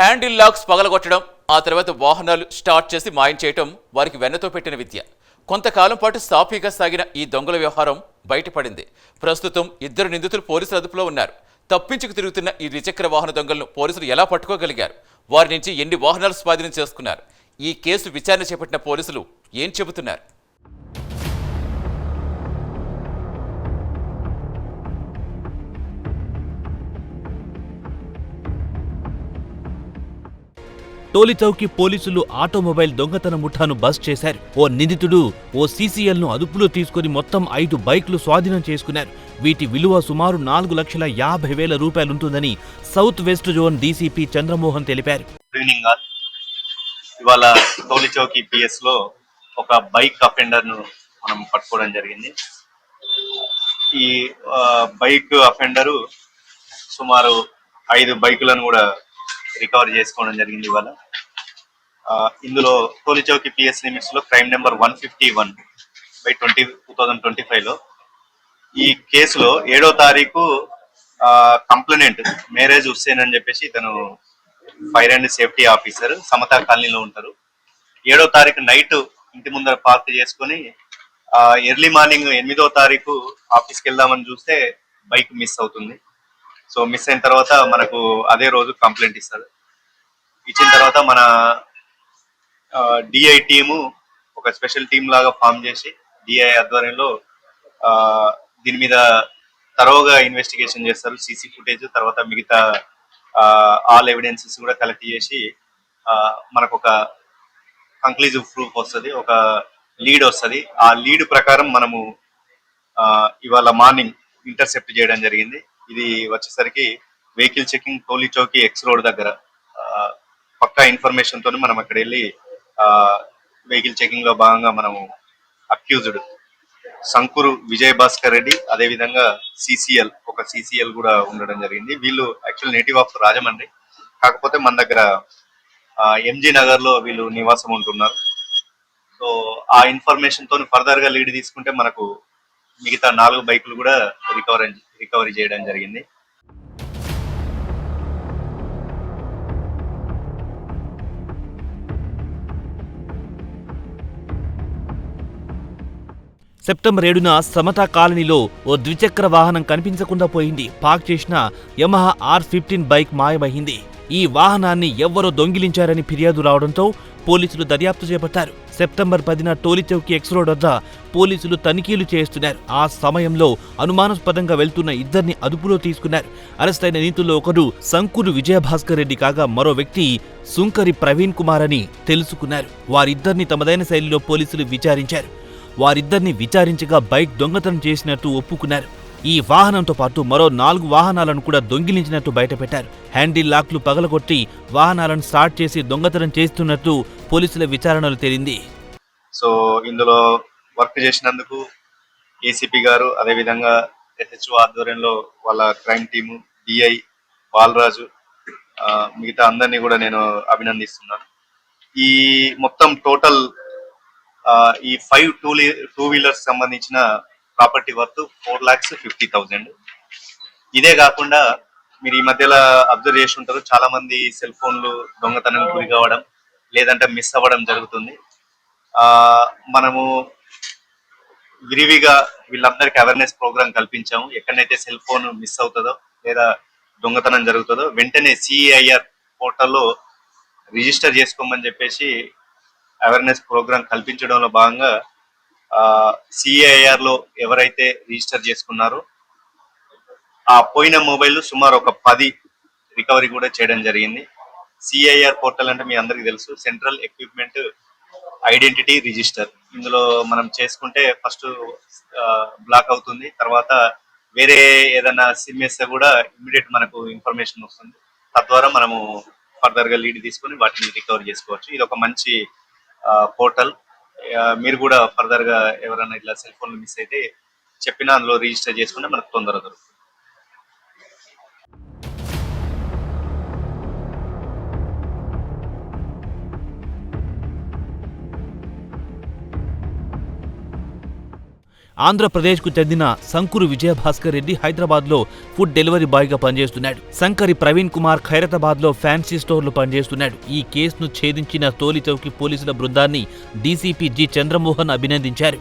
Handle lakhs పగలగొట్టడం ఆ తర్వాత వాహనాలు స్టార్ట్ చేసి మాయం చేయటం వారికి వెన్నతో పెట్టిన విద్య. కొంతకాలం పాటు సాఫీగా సాగిన ఈ దొంగల వ్యవహారం బయటపడింది. ప్రస్తుతం ఇద్దరు నిందితులు పోలీసుల అదుపులో ఉన్నారు. తప్పించుకు తిరుగుతున్న ఈ ద్విచక్ర వాహన దొంగలను పోలీసులు ఎలా పట్టుకోగలిగారు? వారి నుంచి ఎన్ని వాహనాలు స్వాధీనం చేసుకున్నారు? ఈ కేసు విచారణ చేపట్టిన పోలీసులు ఏం చెబుతున్నారు? టోలీచౌకి పోలీసులు ఆటోమొబైల్ దొంగతన ముఠాను బస్ చేశారు. ఓ నిందితుడు ఓ సీసీఎల్ను అదుపులో తీసుకుని మొత్తం ఐదు బైక్లు స్వాధీనం చేసుకున్నారు. వీటి విలువ సుమారు నాలుగు లక్షల యాభై వేల రూపాయలుంటుందని south west zone DCP Chandramohan తెలిపారు. ఇవాళ టోలీ పిఎస్లో ఒక బైక్ అఫెండర్ను మనం పట్టుకోవడం జరిగింది. ఈ బైక్ అఫెండరు సుమారు ఐదు బైకులను కూడా రికవర్ చేసుకోవడం జరిగింది ఇవాళ. ఆ, ఇందులో తోలిచౌకి పిఎస్ లిమిట్స్లో crime number one fifty one by twenty two thousand twenty ఫైవ్లో. ఈ కేసులో ఏడో తారీఖు కంప్లైనెంట్ మ్యారేజ్ హుస్సేన్ అని చెప్పేసి ఇతను fire and safety officer Samatha కాలనీలో ఉంటారు. ఏడో తారీఖు నైట్ ఇంటి ముందర పార్క్ చేసుకొని ఎర్లీ మార్నింగ్ ఎనిమిదో తారీఖు ఆఫీస్కి వెళ్దామని చూస్తే బైక్ మిస్ అవుతుంది. సో మిస్ అయిన తర్వాత మనకు అదే రోజు కంప్లైంట్ ఇస్తారు. ఇచ్చిన తర్వాత మన డిఐ టీము ఒక స్పెషల్ టీం లాగా ఫామ్ చేసి డిఐ ఆధ్వర్యంలో ఆ, దీని మీద తరోగా ఇన్వెస్టిగేషన్ చేస్తారు. సీసీ ఫుటేజ్ తర్వాత మిగతా ఆల్ ఎవిడెన్సెస్ కూడా కలెక్ట్ చేసి మనకు ఒక కంక్లూజివ్ ప్రూఫ్ వస్తుంది ఒక లీడ్ వస్తుంది. ఆ లీడ్ ప్రకారం మనము ఆ, ఇవాళ మార్నింగ్ ఇంటర్సెప్ట్ చేయడం జరిగింది. ఇది వచ్చేసరికి vehicle checking Toli Chowki X road దగ్గర. పక్కా ఇన్ఫర్మేషన్ తోని మనం అక్కడ వెళ్ళి వెహికల్ చెకింగ్లో భాగంగా మనము అక్యూజ్డ్ సంకురు విజయ్ భాస్కర్ రెడ్డి అదే విధంగా సిసిఎల్ ఒక సిసిఎల్ కూడా ఉండడం జరిగింది. వీళ్ళు యాక్చువల్ నేటివ్ ఆఫ్ రాజమండ్రి. కాకపోతే మన దగ్గర ఎంజీ నగర్లో వీళ్ళు నివాసం ఉంటున్నారు. సో ఆ ఇన్ఫర్మేషన్తో ఫర్దర్గా లీడ్ తీసుకుంటే మనకు మిగతా నాలుగు బైకులు కూడా రికవర్ రికవరీ చేయడం జరిగింది. సెప్టెంబర్ ఏడున సమతా కాలనీలో ఓ ద్విచక్ర వాహనం కనిపించకుండా పోయింది. పార్క్ చేసిన యమహా ఆర్ ఫిఫ్టీన్ బైక్ మాయమైంది. ఈ వాహనాన్ని ఎవ్వరో దొంగిలించారని ఫిర్యాదు రావడంతో పోలీసులు దర్యాప్తు చేపట్టారు. సెప్టెంబర్ పదిన టోలీచౌకి ఎక్స్ రోడ్ వద్ద పోలీసులు తనిఖీలు చేస్తున్నారు. ఆ సమయంలో అనుమానాస్పదంగా వెళ్తున్న ఇద్దరిని అదుపులో తీసుకున్నారు. అరెస్ట్ అయిన నీతుల్లో ఒకరు సంకురు విజయభాస్కర్ రెడ్డి కాగా మరో వ్యక్తి సుంకరి ప్రవీణ్ కుమార్ అని తెలుసుకున్నారు. వారిద్దరిని తమదైన శైలిలో పోలీసులు విచారించారు. వారిద్దరిని విచారించగా బైక్ దొంగతనం చేసినట్టు ఒప్పుకున్నారు. ఈ వాహనంతో పాటు మరో నాలుగు వాహనాలను కూడా దొంగిలించినట్టు బయటపెట్టారు. హ్యాండిల్ లాక్లు పగలగొట్టి వాహనాలను స్టార్ట్ చేసి దొంగతనం చేస్తున్నట్టు పోలీసుల విచారణలో తేలింది. సో ఇందులో వర్క్ చేసినందుకు ఏసీపీ గారు అదేవిధంగా ఎస్హెచ్ఓ ఆధ్వర్యంలో వాళ్ళ క్రైమ్ టీము డిఐ బాలరాజు ఆ, మిగతా అందరినీ కూడా నేను అభినందిస్తున్నాను. ఈ మొత్తం టోటల్ ఈ ఫైవ్ టూ టూ వీలర్స్ సంబంధించిన property worth four lakhs fifty thousand ఇదే కాకుండా మీరు ఈ మధ్యలో అబ్జర్వ్ చేసి ఉంటారు చాలా మంది సెల్ ఫోన్లు దొంగతనం గురి కావడం లేదంటే మిస్ అవ్వడం జరుగుతుంది. ఆ మనము విరివిగా వీళ్ళందరికీ అవేర్నెస్ ప్రోగ్రామ్ కల్పించాము. ఎక్కడైతే సెల్ ఫోన్ మిస్ అవుతుందో లేదా దొంగతనం జరుగుతుందో వెంటనే సిఐఆర్ పోర్టల్లో రిజిస్టర్ చేసుకోమని చెప్పేసి అవేర్నెస్ ప్రోగ్రామ్ కల్పించడంలో భాగంగా సిఐఆర్లో ఎవరైతే రిజిస్టర్ చేసుకున్నారో ఆ పోయిన మొబైల్ సుమారు ఒక పది రికవరీ కూడా చేయడం జరిగింది. సిఐఆర్ పోర్టల్ అంటే మీ అందరికీ తెలుసు సెంట్రల్ ఎక్విప్మెంట్ ఐడెంటిటీ రిజిస్టర్ ఇందులో మనం చేసుకుంటే ఫస్ట్ బ్లాక్ అవుతుంది. తర్వాత వేరే ఏదైనా సిమ్ వేస్తే కూడా ఇమ్మీడియట్ మనకు ఇన్ఫర్మేషన్ వస్తుంది. తద్వారా మనము ఫర్దర్గా లీడ్ తీసుకొని వాటిని రికవర్ చేసుకోవచ్చు. ఇది ఒక మంచి పోర్టల్. మీరు కూడా ఫర్దర్గా ఎవరైనా ఇట్లా సెల్ ఫోన్ మిస్ అయితే చెప్పినా అందులో రిజిస్టర్ చేసుకుంటే మనకు తొందరగా దొరుకుతుంది. ఆంధ్రప్రదేశ్కు చెందిన సంకురు విజయభాస్కర్ రెడ్డి హైదరాబాద్లో ఫుడ్ డెలివరీ బాయ్గా పనిచేస్తున్నాడు. సంకరి ప్రవీణ్ కుమార్ ఖైరతాబాద్లో ఫ్యాన్సీ స్టోర్లో పనిచేస్తున్నాడు. ఈ కేసును ఛేదించిన తోలి చౌకి పోలీసుల బృందాన్ని డీసీపీ జి చంద్రమోహన్ అభినందించారు.